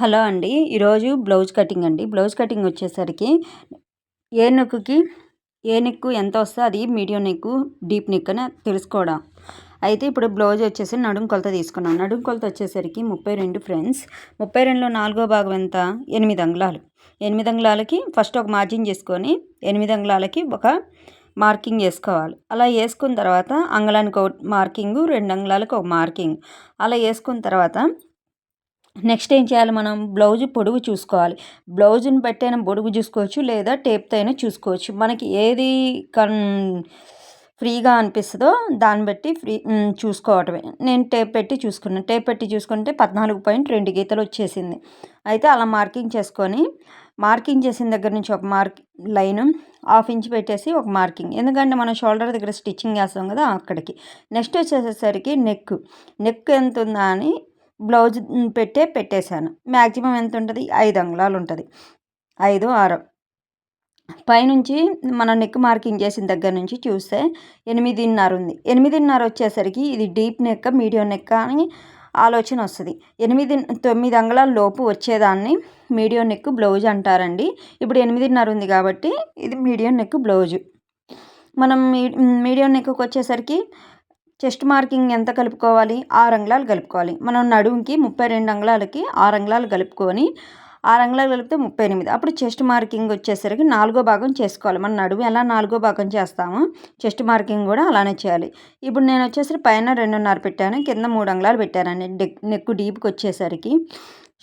Hello అండి. ఈరోజు blouse cutting అండి. బ్లౌజ్ కటింగ్ వచ్చేసరికి ఏ నెక్కి ఏ నెక్ ఎంత వస్తే అది మీడియం నెక్ డీప్ నెక్ అని తెలుసుకోవడం. అయితే ఇప్పుడు బ్లౌజ్ వచ్చేసి నడుం కొలత తీసుకున్నాం. నడుం కొలత వచ్చేసరికి ముప్పై రెండు ఫ్రెండ్స్. ముప్పై రెండులో నాలుగో భాగం ఎంత? ఎనిమిది అంగుళాలు. ఎనిమిది అంగుళాలకి ఫస్ట్ ఒక మార్జిన్ చేసుకొని ఎనిమిది అంగుళాలకి ఒక మార్కింగ్ వేసుకోవాలి అలా వేసుకున్న తర్వాత అంగుళానికి ఒక మార్కింగ్ రెండు అంగుళాలకు ఒక మార్కింగ్. అలా వేసుకున్న తర్వాత నెక్స్ట్ ఏం చేయాలి మనం? బ్లౌజ్ పొడుగు చూసుకోవాలి. బ్లౌజ్ని బట్టి అయినా పొడుగు చూసుకోవచ్చు లేదా టేప్తో అయినా చూసుకోవచ్చు. మనకి ఏది కన్ ఫ్రీగా అనిపిస్తుందో దాన్ని బట్టి ఫ్రీ చూసుకోవటమే. నేను టేప్ పెట్టి చూసుకున్నాను. టేప్ పెట్టి చూసుకుంటే పద్నాలుగు పాయింట్ రెండు గీతలు వచ్చేసింది. అయితే అలా మార్కింగ్ చేసుకొని మార్కింగ్ చేసిన దగ్గర నుంచి ఒక మార్క్ లైన్ హాఫ్ ఇంచ్ పెట్టేసి ఒక మార్కింగ్. ఎందుకంటే మనం షోల్డర్ దగ్గర స్టిచ్చింగ్ వేస్తాం కదా అక్కడికి. నెక్స్ట్ వచ్చేసరికి నెక్ నెక్ ఎంత ఉందా అని బ్లౌజ్ పెట్టే పెట్టేశాను. మ్యాక్సిమం ఎంత ఉంటుంది ఐదు అంగుళాలు ఉంటుంది ఐదు ఆరు. పైనుంచి మనం నెక్ మార్కింగ్ చేసిన దగ్గర నుంచి చూస్తే ఎనిమిదిన్నర ఉంది. ఎనిమిదిన్నర వచ్చేసరికి ఇది డీప్ నెక్ మీడియం నెక్ అని ఆలోచన వస్తుంది. ఎనిమిది తొమ్మిది అంగుళాల లోపు వచ్చేదాన్ని మీడియం నెక్ బ్లౌజ్ అంటారండి. ఇప్పుడు ఎనిమిదిన్నర ఉంది కాబట్టి ఇది మీడియం నెక్ బ్లౌజు. మనం మీడియం నెక్కి వచ్చేసరికి చెస్ట్ మార్కింగ్ ఎంత కలుపుకోవాలి? ఆరు అంగుళాలు కలుపుకోవాలి. మనం నడుముకి ముప్పై రెండు అంగుళాలకి ఆరు అంగుళాలు కలుపుకొని ఆరు అంగుళాలు కలిపితే ముప్పై ఎనిమిది. అప్పుడు చెస్ట్ మార్కింగ్ వచ్చేసరికి నాలుగో భాగం చేసుకోవాలి. మన నడుము ఎలా నాలుగో భాగం చేస్తామో చెస్ట్ మార్కింగ్ కూడా అలానే చేయాలి. ఇప్పుడు నేను వచ్చేసరికి పైన రెండున్నర పెట్టాను. కింద మూడు అంగుళాలు పెట్టానండి నెక్ డీప్కి వచ్చేసరికి.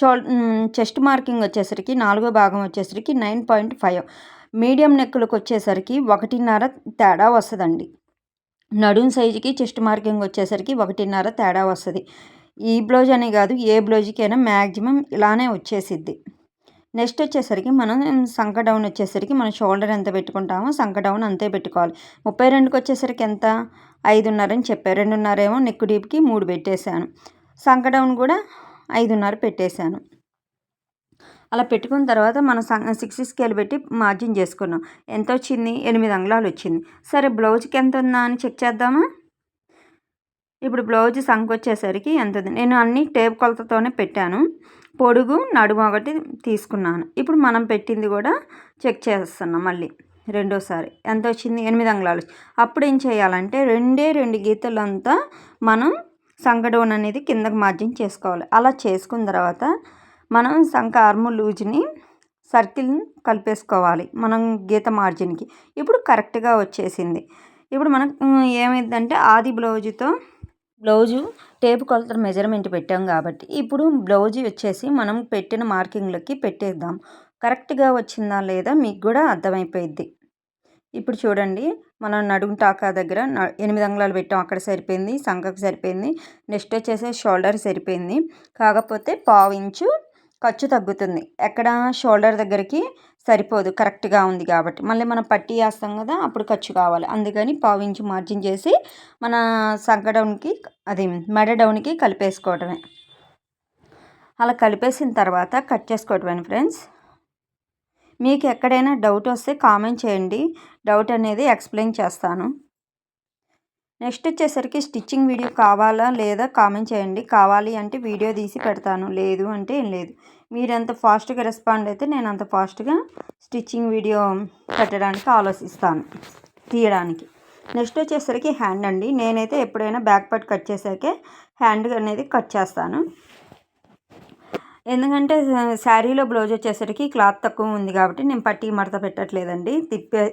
షోల్ చెస్ట్ మార్కింగ్ వచ్చేసరికి నాలుగో భాగం వచ్చేసరికి నైన్ పాయింట్ ఫైవ్. మీడియం నెక్కులకు వచ్చేసరికి ఒకటిన్నర తేడా వస్తుందండి. నడుం సైజుకి చెస్ట్ మార్కింగ్ వచ్చేసరికి ఒకటిన్నర తేడా వస్తుంది. ఈ బ్లౌజ్ అనే కాదు ఏ బ్లౌజ్కైనా మ్యాక్సిమం ఇలానే వచ్చేసిద్ది. నెక్స్ట్ వచ్చేసరికి మనం సంక డౌన్ వచ్చేసరికి మనం షోల్డర్ ఎంత పెట్టుకుంటామో సంక డౌన్ అంతే పెట్టుకోవాలి. ముప్పై రెండుకి వచ్చేసరికి ఎంత? ఐదున్నరని చెప్పారు రెండున్నర ఏమో నెక్ డీప్కి మూడు పెట్టేశాను. సంక డౌన్ కూడా ఐదున్నర పెట్టేశాను. అలా పెట్టుకున్న తర్వాత మనం సిక్స్ స్కేల్ పెట్టి మార్జిన్ చేసుకున్నాం. ఎంత వచ్చింది? ఎనిమిది అంగుళాలు వచ్చింది. సరే బ్లౌజ్కి ఎంత ఉందా అని చెక్ చేద్దామా? ఇప్పుడు బ్లౌజ్ సంఖ వచ్చేసరికి ఎంత ఉంది? నేను అన్ని టేప్ కొలతతోనే పెట్టాను. పొడుగు నడుము ఒకటి తీసుకున్నాను. ఇప్పుడు మనం పెట్టింది కూడా చెక్ చేస్తున్నాం మళ్ళీ. రెండోసారి. ఎంత వచ్చింది? ఎనిమిది అంగుళాలు అప్పుడు ఏం చేయాలంటే రెండే రెండు గీతలంతా మనం సంగడోన్ అనేది కిందకి మార్జిన్ చేసుకోవాలి. అలా చేసుకున్న తర్వాత మనం సంఖ ఆర్ము లూజ్ని సర్కిల్ కలిపేసుకోవాలి మనం గీత మార్జిన్కి. ఇప్పుడు కరెక్ట్గా వచ్చేసింది. ఇప్పుడు మనకు ఏమైందంటే ఆది బ్లౌజుతో బ్లౌజు టేప్ కొలత మెజర్మెంట్ పెట్టాం కాబట్టి ఇప్పుడు బ్లౌజ్ వచ్చేసి మనం పెట్టిన మార్కింగ్లకి పెట్టేద్దాం. కరెక్ట్గా వచ్చిందా లేదా మీకు కూడా అర్థమైపోయిద్ది. ఇప్పుడు చూడండి మనం నడుము టాకా దగ్గర ఎనిమిది అంగుళాలు పెట్టాం. అక్కడ సరిపోయింది సంఖకు సరిపోయింది నెక్స్ట్ వచ్చేసి షోల్డర్ సరిపోయింది. కాకపోతే పావు ఇంచు ఖర్చు తగ్గుతుంది. ఎక్కడ షోల్డర్ దగ్గరికి సరిపోదు. కరెక్ట్గా ఉంది కాబట్టి. మళ్ళీ మనం పట్టి వేస్తాం కదా అప్పుడు ఖర్చు కావాలి. అందుకని పావించి మార్జిన్ చేసి మన సంక డౌన్కి అది మెడ డౌన్కి కలిపేసుకోవటమే. అలా కలిపేసిన తర్వాత కట్ చేసుకోవటమే ఫ్రెండ్స్? మీకు ఎక్కడైనా డౌట్ వస్తే కామెంట్ చేయండి. డౌట్ అనేది ఎక్స్ప్లెయిన్ చేస్తాను. నెక్స్ట్ వచ్చేసరికి స్టిచ్చింగ్ వీడియో కావాలా లేదా కామెంట్ చేయండి. కావాలి అంటే వీడియో తీసి పెడతాను. లేదు అంటే ఏం లేదు. మీరు ఎంత ఫాస్ట్గా రెస్పాండ్ అయితే నేను అంత ఫాస్ట్గా స్టిచ్చింగ్ వీడియో పెట్టడానికి ఆలోచిస్తాను తీయడానికి. నెక్స్ట్ వచ్చేసరికి హ్యాండ్ అండి. నేనైతే ఎప్పుడైనా బ్యాక్ పార్ట్ కట్ చేసాకే హ్యాండ్ అనేది కట్ చేస్తాను. ఎందుకంటే శారీలో బ్లౌజ్ వచ్చేసరికి క్లాత్ తక్కువ ఉంది కాబట్టి నేను పట్టి మడత పెట్టట్లేదండి. తిప్పే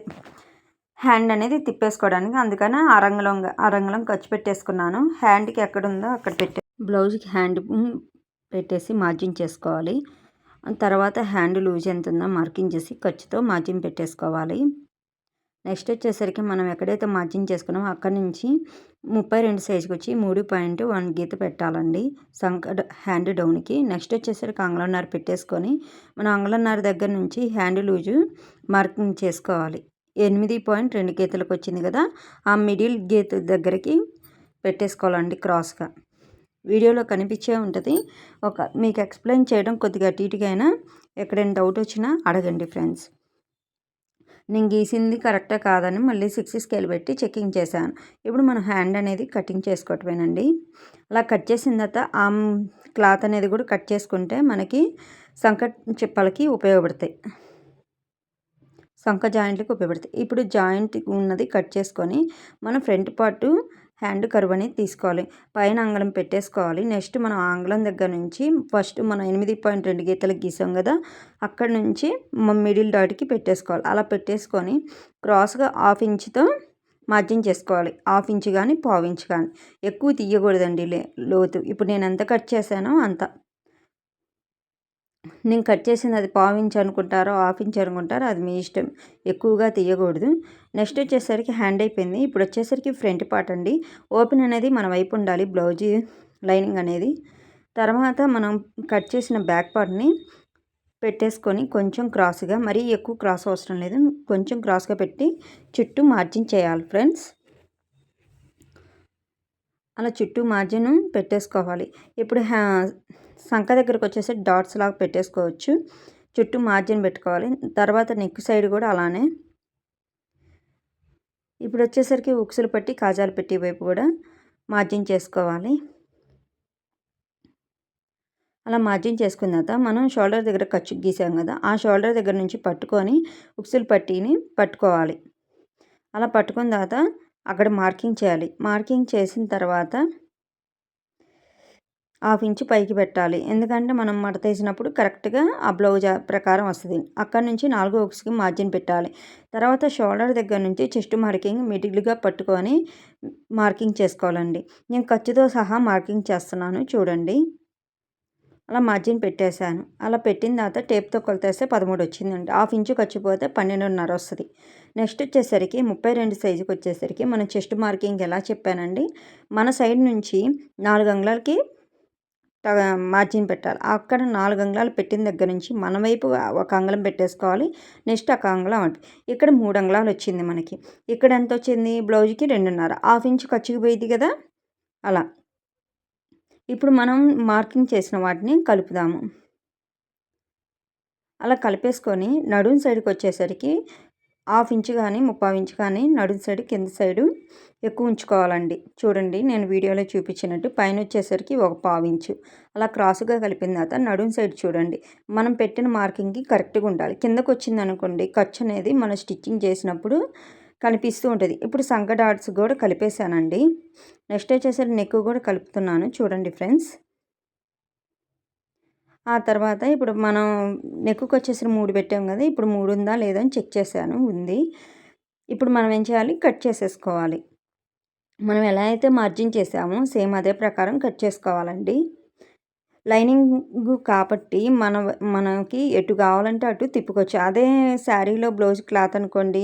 హ్యాండ్ అనేది తిప్పేసుకోవడానికి అందుకని అరంగలం అరంగలం ఖర్చు పెట్టేసుకున్నాను. హ్యాండ్కి ఎక్కడుందో అక్కడ పెట్టే బ్లౌజ్కి హ్యాండ్ పెట్టేసి మార్జిన్ చేసుకోవాలి. తర్వాత హ్యాండ్ లూజ్ ఎంత ఉందో మార్కింగ్ చేసి ఖర్చుతో మార్జిన్ పెట్టేసుకోవాలి. నెక్స్ట్ వచ్చేసరికి మనం ఎక్కడైతే మార్జిన్ చేసుకున్నామో అక్కడి నుంచి ముప్పై రెండు సైజుకి వచ్చి మూడు పాయింట్ వన్ గీత పెట్టాలండి సంక హ్యాండ్ డౌన్కి. నెక్స్ట్ వచ్చేసరికి అంగళన్నర పెట్టేసుకొని మనం అంగళన్నర దగ్గర నుంచి హ్యాండ్ లూజు మార్కింగ్ చేసుకోవాలి. ఎనిమిది పాయింట్ రెండు గీతలకు వచ్చింది కదా ఆ మిడిల్ గీత దగ్గరికి పెట్టేసుకోవాలండి క్రాస్గా. వీడియోలో కనిపించే ఉంటుంది. ఒక మీకు ఎక్స్ప్లెయిన్ చేయడం కొద్దిగా అటు అయినా ఎక్కడైనా డౌట్ వచ్చినా అడగండి ఫ్రెండ్స్. నేను గీసింది కరెక్టా కాదని మళ్ళీ సిక్స్ స్కేల్ పెట్టి చెకింగ్ చేశాను. ఇప్పుడు మనం హ్యాండ్ అనేది కటింగ్ చేసుకోవటమేనండి. అలా కట్ చేసిన తర్వాత ఆ క్లాత్ అనేది కూడా కట్ చేసుకుంటే మనకి సంక చెప్పలకి ఉపయోగపడతాయి. సంక జాయింట్లకు ఉపయోగపడతాయి. ఇప్పుడు జాయింట్ ఉన్నది కట్ చేసుకొని మనం ఫ్రంట్ పార్టు హ్యాండ్ కర్వ్ అనేది తీసుకోవాలి. పైన అంగళం పెట్టేసుకోవాలి. నెక్స్ట్ మనం ఆంగ్లం దగ్గర నుంచి ఫస్ట్ మనం ఎనిమిది పాయింట్ రెండు గీతలకు గీసాం కదా అక్కడ నుంచి మిడిల్ డాట్కి పెట్టేసుకోవాలి. అలా పెట్టేసుకొని క్రాస్గా హాఫ్ ఇంచ్తో మార్జిన్ చేసుకోవాలి. హాఫ్ ఇంచ్ కానీ పావు ఇంచ్ కానీ ఎక్కువ తీయకూడదండి లోతు. ఇప్పుడు నేను ఎంత కట్ చేశానో అంత. నేను కట్ చేసింది అది పావు ఇంచ్ అనుకుంటారో హాఫ్ ఇంచ్ అనుకుంటారో అది మీ ఇష్టం. ఎక్కువగా తీయకూడదు. నెక్స్ట్ వచ్చేసరికి హ్యాండ్ అయిపోయింది. ఇప్పుడు వచ్చేసరికి ఫ్రంట్ పార్ట్ అండి. ఓపెన్ అనేది మన వైపు ఉండాలి. బ్లౌజ్ లైనింగ్ అనేది. తర్వాత మనం కట్ చేసిన బ్యాక్ పార్ట్ని పెట్టేసుకొని కొంచెం క్రాస్గా మరీ ఎక్కువ క్రాస్ అవసరం లేదు. కొంచెం క్రాస్గా పెట్టి చుట్టూ మార్జిన్ చేయాలి ఫ్రెండ్స్. అలా చుట్టూ మార్జిన్ పెట్టేసుకోవాలి. ఇప్పుడు హ్యా సంఖ దగ్గరకు వచ్చేసి డాట్స్ లాగా పెట్టేసుకోవచ్చు. చుట్టూ మార్జిన్ పెట్టుకోవాలి. తర్వాత నెక్ సైడ్ కూడా అలానే ఇప్పుడు వచ్చేసరికి ఉక్సులు పట్టి కాజాలు పెట్టి వైపు కూడా మార్జిన్ చేసుకోవాలి. అలా మార్జిన్ చేసుకున్న తర్వాత మనం షోల్డర్ దగ్గర ఖర్చు గీసాం కదా ఆ షోల్డర్ దగ్గర నుంచి పట్టుకొని ఉక్సులు పట్టిని పట్టుకోవాలి. అలా పట్టుకున్న తర్వాత అక్కడ మార్కింగ్ చేయాలి. మార్కింగ్ చేసిన తర్వాత హాఫ్ ఇంచు పైకి పెట్టాలి. ఎందుకంటే మనం మడత వేసినప్పుడు కరెక్ట్గా ఆ బ్లౌజ్ ప్రకారం వస్తుంది. అక్కడ నుంచి నాలుగు ఒకసికి మార్జిన్ పెట్టాలి. తర్వాత షోల్డర్ దగ్గర నుంచి చెస్ట్ మార్కింగ్ మిడిల్గా పట్టుకొని మార్కింగ్ చేసుకోవాలండి. నేను ఖర్చుతో సహా మార్కింగ్ చేస్తున్నాను చూడండి. అలా మార్జిన్ పెట్టేశాను. అలా పెట్టిన తర్వాత టేప్తో కొలతేస్తే పదమూడు వచ్చిందండి. హాఫ్ ఇంచు ఖర్చుపోతే పన్నెండున్నర వస్తుంది. నెక్స్ట్ వచ్చేసరికి ముప్పై రెండు సైజుకి వచ్చేసరికి మనం చెస్ట్ మార్కింగ్ ఎలా చెప్పానండి? మన సైడ్ నుంచి నాలుగు అంగుళాలకి మార్జిన్ పెట్టాలి. అక్కడ నాలుగు అంగుళాలు పెట్టిన దగ్గర నుంచి మన వైపు ఒక అంగుళం పెట్టేసుకోవాలి. నెక్స్ట్ ఒక అంగుళం అంటే. ఇక్కడ మూడు అంగుళాలు వచ్చింది మనకి. ఇక్కడ ఎంత వచ్చింది? బ్లౌజ్కి రెండున్నర. హాఫ్ ఇంచ్ ఖర్చుకు పోయింది కదా? అలా. ఇప్పుడు మనం మార్కింగ్ చేసిన వాటిని కలుపుదాము. అలా కలిపేసుకొని నడుం సైడ్కి వచ్చేసరికి హాఫ్ ఇంచ్ కానీ ముప్పావు ఇంచ్ కానీ నడుము సైడ్ కింద సైడు ఎక్కువ ఉంచుకోవాలండి. చూడండి నేను వీడియోలో చూపించినట్టు పైన వచ్చేసరికి ఒక పావు ఇంచు. అలా క్రాస్గా కలిపిన తర్వాత నడుము సైడ్ చూడండి. మనం పెట్టిన మార్కింగ్కి కరెక్ట్గా ఉండాలి. కిందకు వచ్చింది అనుకోండి ఖర్చు అనేది మనం స్టిచ్చింగ్ చేసినప్పుడు కనిపిస్తూ ఉంటుంది. ఇప్పుడు సంక డాట్స్ కూడా కలిపేశానండి. నెక్స్ట్ వచ్చేసరికి నెక్ కూడా కలుపుతున్నాను. చూడండి ఫ్రెండ్స్. ఆ తర్వాత ఇప్పుడు మనం నెక్కుకు వచ్చేసిన మూడు పెట్టాం కదా ఇప్పుడు మూడు ఉందా లేదా అని చెక్ చేశాను ఉంది. ఇప్పుడు మనం ఏం చేయాలి? కట్ చేసేసుకోవాలి. మనం ఎలా అయితే మార్జిన్ చేసామో సేమ్ అదే ప్రకారం కట్ చేసుకోవాలండి. లైనింగ్ కాబట్టి మన మనకి ఎటు కావాలంటే అటు తిప్పుకోవచ్చు. అదే శారీలో బ్లౌజ్ క్లాత్ అనుకోండి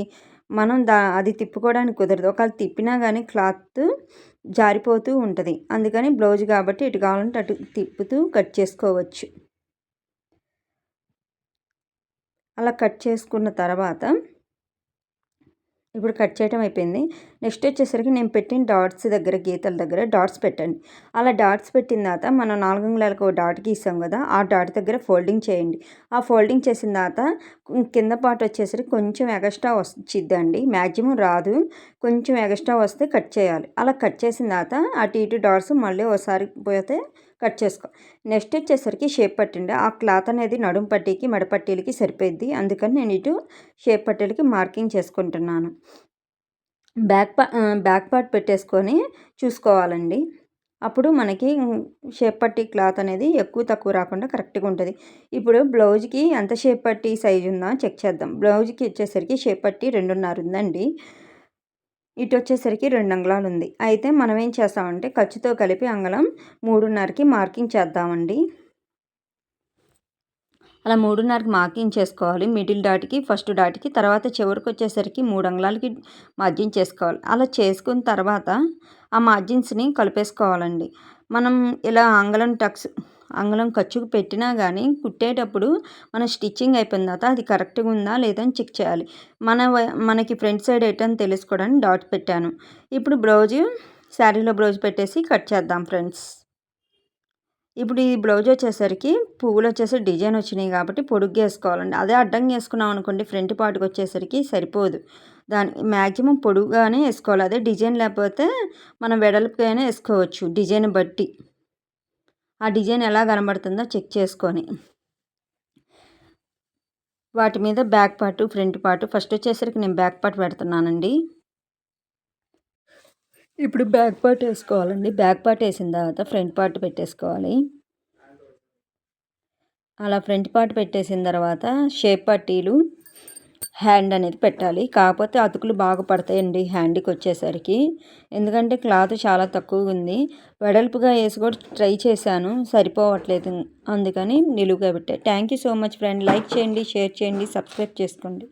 మనం దా అది తిప్పుకోవడానికి కుదరదు. ఒకవేళ తిప్పినా కానీ క్లాత్ జారిపోతూ ఉంటుంది. అందుకని బ్లౌజ్ కాబట్టి ఎటు కావాలంటే అటు తిప్పుతూ కట్ చేసుకోవచ్చు. అలా కట్ చేసుకున్న తర్వాత ఇప్పుడు కట్ చేయటం అయిపోయింది. నెక్స్ట్ వచ్చేసరికి నేను పెట్టిన డాట్స్ దగ్గర గీతల దగ్గర డాట్స్ పెట్టండి. అలా డాట్స్ పెట్టిన తర్వాత మనం నాలుగు అంగుళాలకు డాట్ గీసాం కదా ఆ డాట్ దగ్గర ఫోల్డింగ్ చేయండి. ఆ ఫోల్డింగ్ చేసిన తర్వాత కింద పాటు వచ్చేసరికి కొంచెం ఎగస్ట్రా వచ్చిద్దండి మ్యాక్సిమం రాదు. కొంచెం ఎగస్ట్రా వస్తే కట్ చేయాలి. అలా కట్ చేసిన తర్వాత అటు ఇటు డాట్స్ మళ్ళీ ఒకసారి పోతే కట్ చేసుకో. నెక్స్ట్ వచ్చేసరికి షేప్ పట్టండి. ఆ క్లాత్ అనేది నడుం పట్టీకి మెడపట్టీలకి సరిపోద్ది అందుకని నేను ఇటు షేప్ పట్టీలకి మార్కింగ్ చేసుకుంటున్నాను. బ్యాక్ పా బ్యాక్ పార్ట్ పెట్టేసుకొని చూసుకోవాలండి. అప్పుడు మనకి షేప్ పట్టి క్లాత్ అనేది ఎక్కువ తక్కువ రాకుండా కరెక్ట్గా ఉంటుంది. ఇప్పుడు బ్లౌజ్కి ఎంత షేప్ పట్టి సైజు ఉందా చెక్ చేద్దాం. బ్లౌజ్కి వచ్చేసరికి షేప్ పట్టి రెండున్నర ఉందండి. ఇటు వచ్చేసరికి రెండు అంగుళాలు ఉంది. అయితే మనం ఏం చేస్తామంటే ఖర్చుతో కలిపి అంగళం మూడున్నరకి మార్కింగ్ చేద్దామండి. అలా మూడున్నరకి మార్కింగ్ చేసుకోవాలి. మిడిల్ డాట్కి ఫస్ట్ డాట్కి తర్వాత చివరికి వచ్చేసరికి మూడు అంగుళాలకి మార్జిన్ చేసుకోవాలి. అలా చేసుకున్న తర్వాత ఆ మార్జిన్స్ని కలిపేసుకోవాలండి. మనం ఇలా అంగళం టక్స్ అంగళం ఖర్చుకు పెట్టినా కానీ కుట్టేటప్పుడు మన స్టిచ్చింగ్ అయిపోయిన తర్వాత అది కరెక్ట్గా ఉందా లేదా అని చెక్ చేయాలి. మన మనకి ఫ్రంట్ సైడ్ ఎటని తెలుసుకోవడానికి డాట్ పెట్టాను. ఇప్పుడు బ్లౌజ్ శారీలో బ్లౌజ్ పెట్టేసి కట్ చేద్దాం ఫ్రెండ్స్. ఇప్పుడు ఈ బ్లౌజ్ వచ్చేసరికి పువ్వులు వచ్చేసి డిజైన్ వచ్చినాయి కాబట్టి పొడుగ్గా వేసుకోవాలండి. అదే అడ్డంగా వేసుకున్నాం అనుకోండి ఫ్రంట్ పార్ట్కి వచ్చేసరికి సరిపోదు. దాని మ్యాక్సిమం పొడుగుగానే వేసుకోవాలి. అదే డిజైన్ లేకపోతే మనం వెడల్పుగానే వేసుకోవచ్చు డిజైన్ బట్టి. ఆ డిజైన్ ఎలా కనబడుతుందో చెక్ చేసుకొని. వాటి మీద back part front part. First వచ్చేసరికి నేను బ్యాక్ పార్ట్ పెడుతున్నానండి. ఇప్పుడు బ్యాక్ పార్ట్ వేసుకోవాలండి. బ్యాక్ పార్ట్ వేసిన తర్వాత ఫ్రంట్ పార్ట్ పెట్టేసుకోవాలి. అలా ఫ్రంట్ పార్ట్ పెట్టేసిన తర్వాత షేప్ పట్టీలు హ్యాండ్ అనేది పెట్టాలి. కాకపోతే అతుకులు బాగా పడతాయండి హ్యాండ్కి వచ్చేసరికి. ఎందుకంటే క్లాత్ చాలా తక్కువగా ఉంది. వెడల్పుగా వేసి కూడా ట్రై చేశాను. సరిపోవట్లేదు. అందుకని నిలువుగా పెట్టా. Thank you so much friend. Like చేయండి షేర్ చేయండి సబ్స్క్రైబ్ చేసుకోండి.